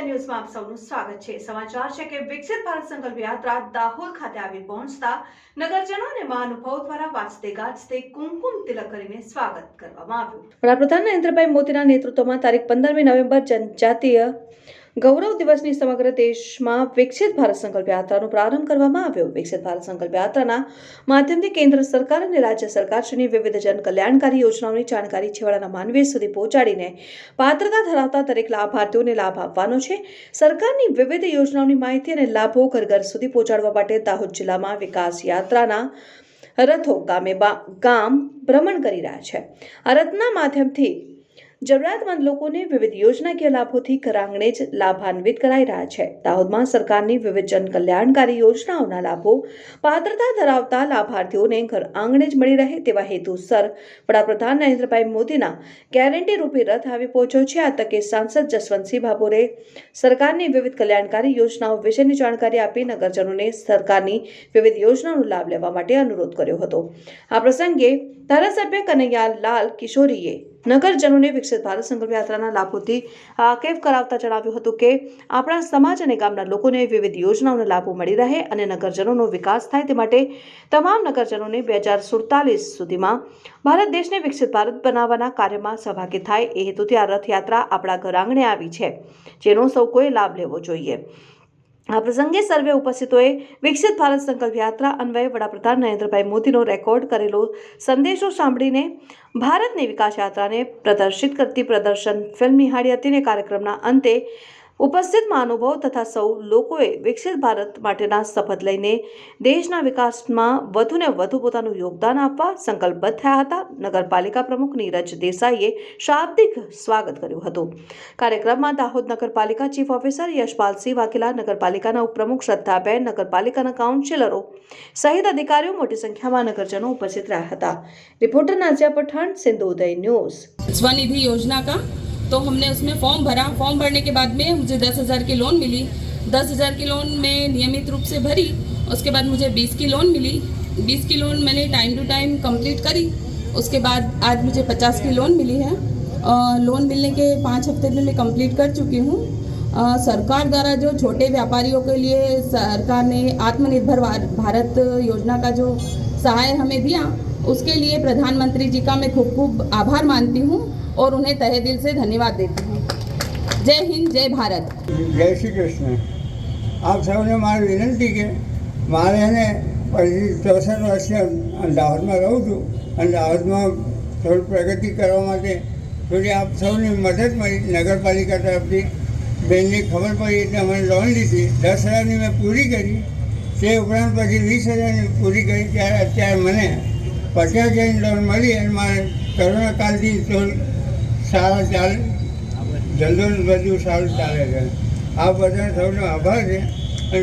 ઉદય ન્યૂઝમાં આપ સૌનું સ્વાગત છે. સમાચાર છે કે વિકસિત ભારત સંકલ્પ યાત્રા દાહોદ ખાતે આવી પહોંચતા નગરજનો અને મહાનુભાવો દ્વારા વાંચતે ગાજતે કુમકુમ તિલક કરીને સ્વાગત કરવામાં આવ્યું વડાપ્રધાન નરેન્દ્રભાઈ મોદીના નેતૃત્વમાં તારીખ પંદરમી નવેમ્બર જનજાતીય ગૌરવ દિવસની સમગ્ર દેશમાં વિકસિત ભારત સંકલ્પ યાત્રાનો પ્રારંભ કરવામાં આવ્યો. વિકસિત ભારત સંકલ્પ યાત્રાના માધ્યમથી કેન્દ્ર સરકાર અને રાજ્ય સરકારશ્રીની વિવિધ જનકલ્યાણકારી યોજનાઓની જાણકારી છેવાડાના માનવી સુધી પહોંચાડીને પાત્રતા ધરાવતા દરેક લાભાર્થીઓને લાભ આપવાનો છે. સરકારની વિવિધ યોજનાઓની માહિતી અને લાભો ઘર ઘર સુધી પહોંચાડવા માટે દાહોદ જિલ્લામાં વિકાસ યાત્રાના રથો ગામે ગામ ભ્રમણ કરી રહ્યા છે. આ રથના માધ્યમથી જરૂરિયાતમંદ લોકોને વિવિધ યોજનાકીય લાભોથી ઘર આંગણે જ લાભાન્વિત કરાઈ રહ્યા છે. દાહોદમાં સરકારની વિવિધ જન કલ્યાણકારી યોજનાઓના લાભો પાત્રતા ધરાવતા લાભાર્થીઓને ઘર આંગણે જ મળી રહે તેવા હેતુસર વડાપ્રધાન નરેન્દ્રભાઈ મોદીના ગેરંટી રૂપી રથ આવી પહોંચ્યો છે. આ તકે સાંસદ જસવંતસિંહ ભાભોરે સરકારની વિવિધ કલ્યાણકારી યોજનાઓ વિશેની જાણકારી આપી નગરજનોને સરકારની વિવિધ યોજનાઓનો લાભ લેવા માટે અનુરોધ કર્યો હતો. આ પ્રસંગે ધારાસભ્ય કનૈયા લાલ કિશોરીએ નગરજનોને વિકસિત ભારત સંકલ્પ યાત્રાના લાભોથી આકેફ કરાવતા જણાવ્યું હતું કે, આપણા સમાજ અને ગામના લોકોને વિવિધ યોજનાઓના લાભો મળી રહે અને નગરજનોનો વિકાસ થાય તે માટે તમામ નગરજનોને બે હજાર સુડતાલીસ સુધીમાં ભારત દેશને વિકસિત ભારત બનાવવાના કાર્યમાં સહભાગી થાય એ હેતુથી આ રથયાત્રા આપણા ઘર આંગણે આવી છે, જેનો સૌ કોઈ લાભ લેવો જોઈએ. આ પ્રસંગે સર્વે ઉપસ્થિતોએ વિકસિત ભારત સંકલ્પ યાત્રા અન્વયે વડાપ્રધાન નરેન્દ્રભાઈ મોદીનો રેકોર્ડ કરેલો સંદેશો સાંભળીને ભારતની વિકાસ યાત્રાને પ્રદર્શિત કરતી પ્રદર્શન ફિલ્મ નિહાળી હતી અને કાર્યક્રમના અંતે ઉપસ્થિત મહાનુભાવો તથા સૌ લોકોએ વિકસિત ભારત માટેના શપથ લઈને દેશના વિકાસમાં વધુને વધુ પોતાનું યોગદાન આપવા સંકલ્પબદ્ધ થયા હતા. નગરપાલિકા પ્રમુખ નીરજ દેસાઈએ શાબ્દિક સ્વાગત કર્યું હતું. કાર્યક્રમમાં દાહોદ નગરપાલિકા ચીફ ઓફિસર યશપાલસિંહ વાઘેલા નગરપાલિકાના ઉપપ્રમુખ શ્રદ્ધાબેન, નગરપાલિકાના કાઉન્સિલરો સહિત અધિકારીઓ મોટી સંખ્યામાં નગરજનો ઉપસ્થિત રહ્યા હતા. Reporter Nazia Pathan, Sindhu Uday news. Svanidhi યોજના કા? तो हमने उसमें फॉर्म भरा। फॉर्म भरने के बाद में मुझे दस हज़ार की लोन मिली। दस हज़ार की लोन मैं नियमित रूप से भरी। उसके बाद मुझे बीस की लोन मिली। बीस की लोन मैंने टाइम टू टाइम कंप्लीट करी। उसके बाद आज मुझे पचास की लोन मिली है। अ, लोन मिलने के पाँच हफ़्ते में मैं कंप्लीट कर चुकी हूँ। सरकार द्वारा जो छोटे व्यापारियों के लिए सरकार ने आत्मनिर्भर भारत योजना का जो सहाय हमें दिया उसके लिए प्रधानमंत्री जी का मैं खूब खूब आभार मानती हूँ और उन्हें तहे दिल से धन्यवाद देती हूँ जय हिंद जय भारत જય શ્રી કૃષ્ણ આપ સૌને મારી વિનંતી કે મારે એને પછી ચોસઠ વર્ષથી દાહોદમાં રહું છું અને દાહોદમાં થોડી પ્રગતિ કરવા માટે થોડી આપ સૌની મદદ મળી નગરપાલિકા તરફથી બેનની ખબર પડી એટલે અમે લોન લીધી દસ હજારની મેં પૂરી કરી તે ઉપરાંત પછી વીસ હજારની પૂરી કરી ત્યારે અત્યારે મને પચાસ હજારની લોન મળી અને મારે કોરોના કાલથી થોડી સારા ચાલે. ધંધો બધું સારું ચાલે છે. આ બધા સૌનો આભાર છે. અને